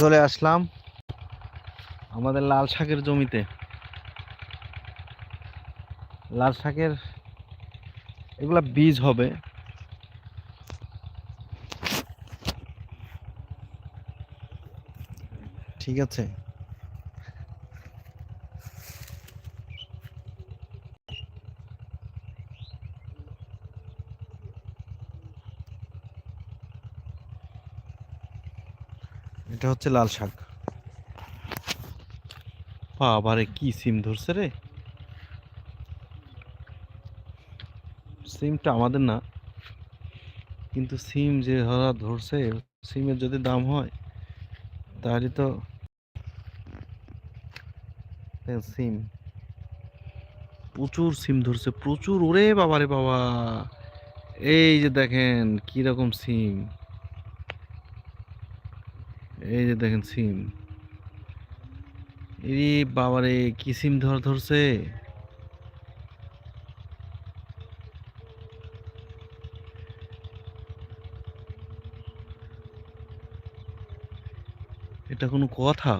চলে আসলাম আমাদের লাল শাকের জমিতে। লাল শাকের এগুলা বীজ হবে। ঠিক আছে। এটা হচ্ছে লাল শাক। বাবারে, কি সিম ধরছে রে? সিমটা আমাদের না, কিন্তু সিম যে ধরা ধরছে, সিমের যদি দাম হয়, তাহলে তো সিম। প্রচুর সিম ধরছে, প্রচুর, ওরে বাবারে বাবা। এই যে দেখেন কি রকম সিম। এই যে দেখেন সিম। এই বাবারে, কি সিম ধর ধরছে? এটা কোনো কথা?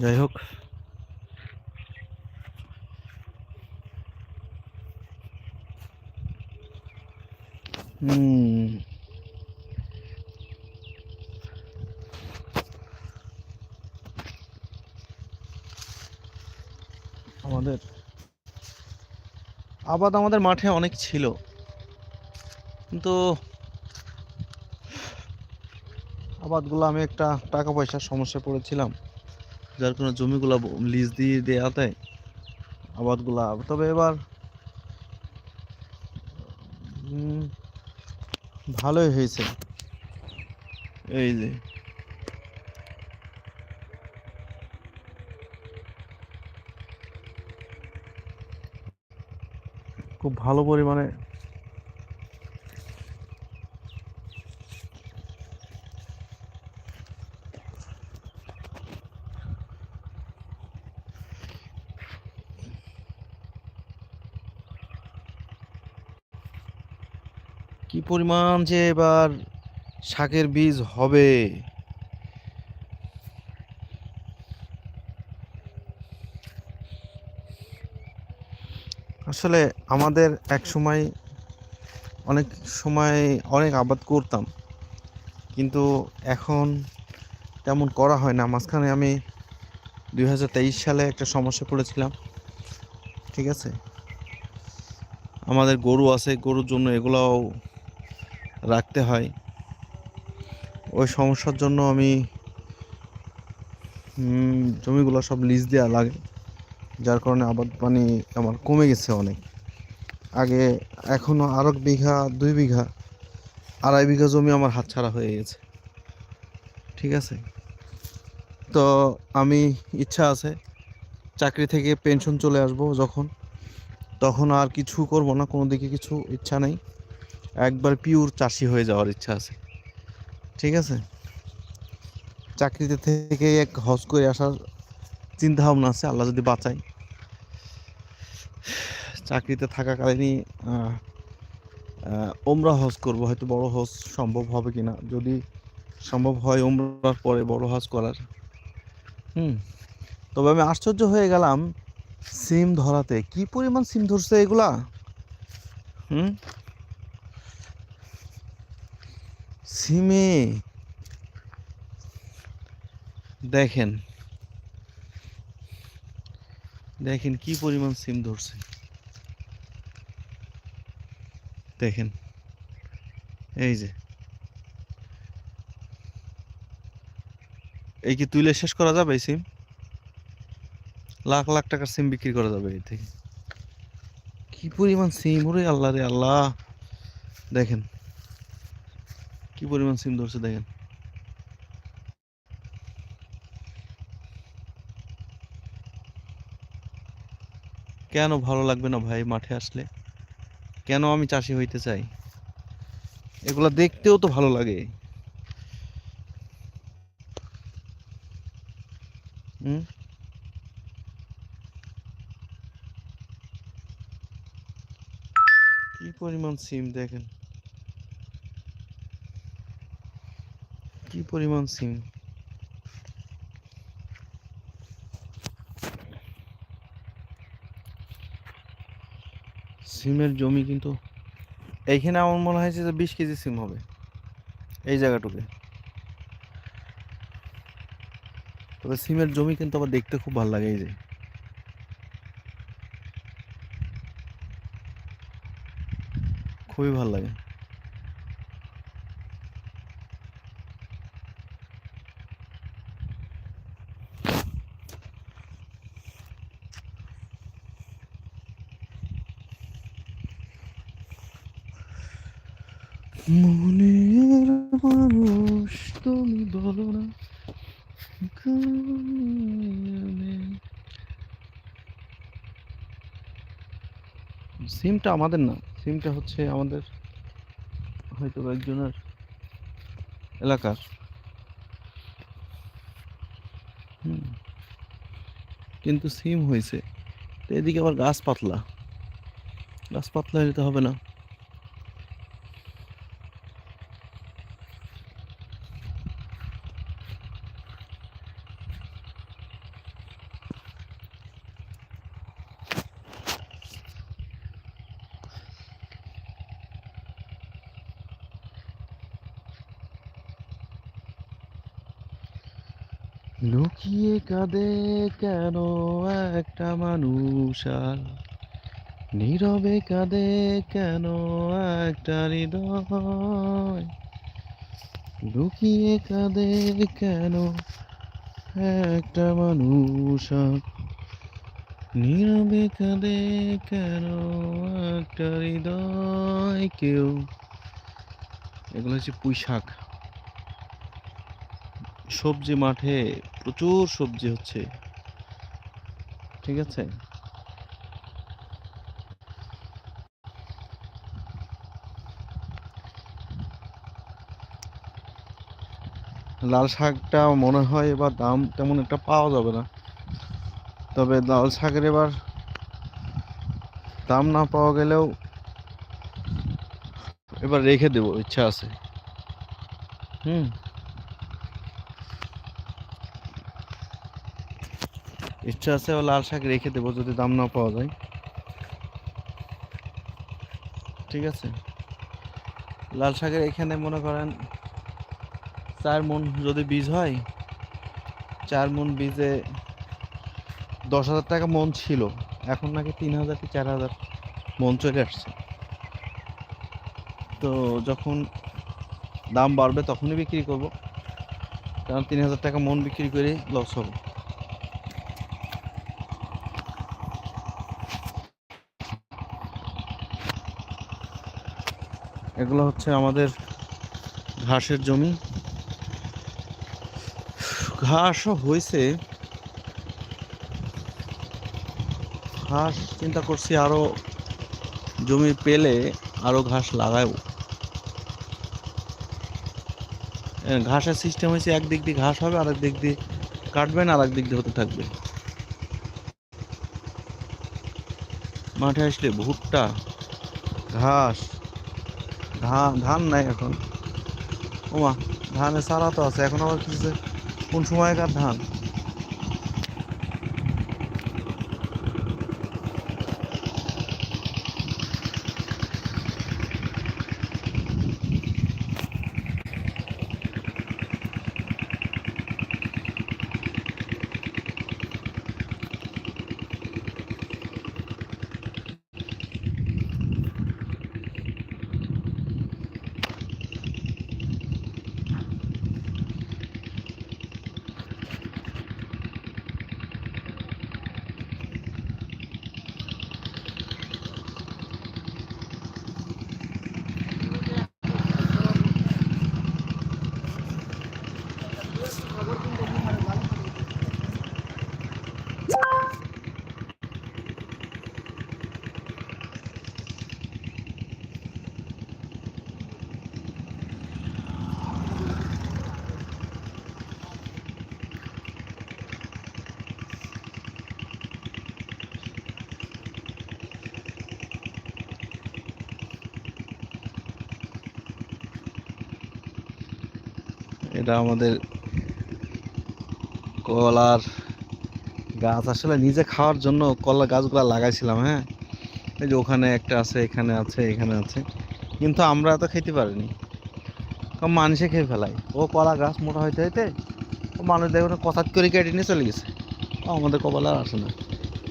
যাই হোক হুম আমাদের। আবাদ আমাদের মাঠে অনেক ছিল। কিন্তু আবাদগুলো আমি একটা টাকা পয়সার সমস্যায় পড়েছিলাম। যার কোনো জমিগুলো লিজ দিয়ে দেওয়াতে আবাদগুলা তবে এবার ভালোই হয়েছে। এই যে। খুব ভালো পরিমাণে কি পরিমাণ যে এবার শাকের বীজ হবে? আসলে আমাদের এক সময় অনেক সময় অনেক আবাদ করতাম। কিন্তু এখন তেমন করা হয় না। মাঝখানে আমি দু হাজার তেইশ সালে একটা সমস্যা পড়েছিলাম। ঠিক আছে? আমাদের গরু আছে, গরুর জন্য এগুলাও রাখতে হয়। ওই সমস্যার জন্য আমি জমিগুলো সব লিজ দেওয়া লাগে। যার কারণে আবাদ পানি আমার কমে গেছে অনেক। আগে এখনও আরও বিঘা, দুই বিঘা, আড়াই বিঘা জমি আমার হাতছাড়া হয়ে গেছে। ঠিক আছে? তো আমি ইচ্ছা আছে চাকরি থেকে পেনশন চলে আসব যখন। তখন আর কিছু করব না, কোনো দিকে কিছু ইচ্ছা নেই। একবার পিওর চাষি হয়ে যাওয়ার ইচ্ছা আছে। ঠিক আছে? চাকরিতে থেকে এক হজ করে আসার চিন্তা ভাবনা আছে, আল্লাহ যদি বাঁচায়। চাকরিতে থাকাকালীনই ওমরা হজ করব, হয়তো বড় হজ সম্ভব হবে কিনা। যদি সম্ভব হয় ওমরার পরে বড় হজ করার। হুম, তবে আমি আশ্চর্য হয়ে গেলাম, সিম ধরাতে। কি পরিমাণ সিম ধরছে এগুলা? হুম, সিমে, দেখেন। দেখেন কি পরিমাণ সিম ধরছে। দেখেন। এই যে। এই কি তুলে শেষ করা যাবে এই সিম? লাখ লাখ টাকার সিম বিক্রি করা যাবে এই থেকে। কি পরিমাণ সিম, ওরে আল্লাহ রে আল্লাহ। দেখেন। কি পরিমাণ সিম ধরছে দেখেন। কেন ভালো লাগবে না ভাই মাঠে আসলে? কেন আমি চাষি হইতে চাই? এগুলা দেখতেও তো ভালো লাগে। কি পরিমাণ সিম দেখেন? কি পরিমাণ সিম? সিমের জমি কিন্তু এইখানে আমার মনে হয়েছে যে বিশ কেজি সিম হবে। এই জায়গাটুকে। তবে সিমের জমি কিন্তু আবার দেখতে খুব ভালো লাগে এই যে। খুবই ভালো লাগে। মনের মানুষ, তুমি বলো না। সিমটা আমাদের না, সিমটা হচ্ছে আমাদের হয়তো একজনের এলাকার। কিন্তু সিম হয়েছে। তো এদিকে আবার গাছ পাতলা। গাছ পাতলা হলে তো হবে না। লুকিয়ে কাঁদে কেন একটা মানুষ আর? নীরবে কাঁদে কেন একটা হৃদয়? লুকিয়ে কাঁদে কেন একটা মানুষ আর? নীরবে কাঁদে কেন একটা হৃদয় কেউ? এগুলো হচ্ছে পুঁই শাক সবজি মাঠে প্রচুর সবজি হচ্ছে। ঠিক আছে? লাল শাকটা মনে হয় এবার দাম তেমন একটা পাওয়া যাবে না। তবে লাল শাকের এবার দাম না পাওয়া গেলেও এবার রেখে দেবো, ইচ্ছা আছে। হুম। ইচ্ছা আছে ও লাল শাক রেখে দেবো যদি দাম না পাওয়া যায়। ঠিক আছে? লাল শাকের এখানে মনে করেন চার মন যদি বীজ হয়, চার মন বীজে দশ হাজার টাকা মন ছিল। এখন নাকি তিন হাজার কি চার হাজার মন চলে আসছে। তো যখন দাম বাড়বে তখনই বিক্রি করব। কারণ তিন হাজার টাকা মন বিক্রি করে লস হবে। এগুলো হচ্ছে আমাদের ঘাসের জমি। ঘাসও হয়েছে। ঘাস চিন্তা করছি আরও জমি পেলে আরও ঘাস লাগাবো। ঘাসের সিস্টেম হয়েছে একদিক দিয়ে ঘাস হবে আর দিক দিয়ে কাটবেন আর এক দিক দিয়ে হতে থাকবে। মাঠে আসলে ভুট্টা, ঘাস ধান ধান নাই এখন। ওমা, ধানের সারা তো আছে, এখন আবার কিছু কোন সময়কার ধান? এটা আমাদের কলার গাছ। আসলে নিজে খাওয়ার জন্য কলা গাছগুলো লাগাইছিলাম হ্যাঁ? এই যে ওখানে একটা আছে, এখানে আছে এখানে আছে। কিন্তু আমরা তো খেতে পারিনি। কারণ মানুষে খেয়ে ফেলাই। ও কলা গাছ মোটা হইতে হইতে ও মানুষ দেখো কথাত করে কেটে নিয়ে চলে গেছে। আমাদের কপালে আর আসে না।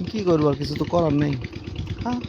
কি করব আর কিছু তো করার নেই। হ্যাঁ?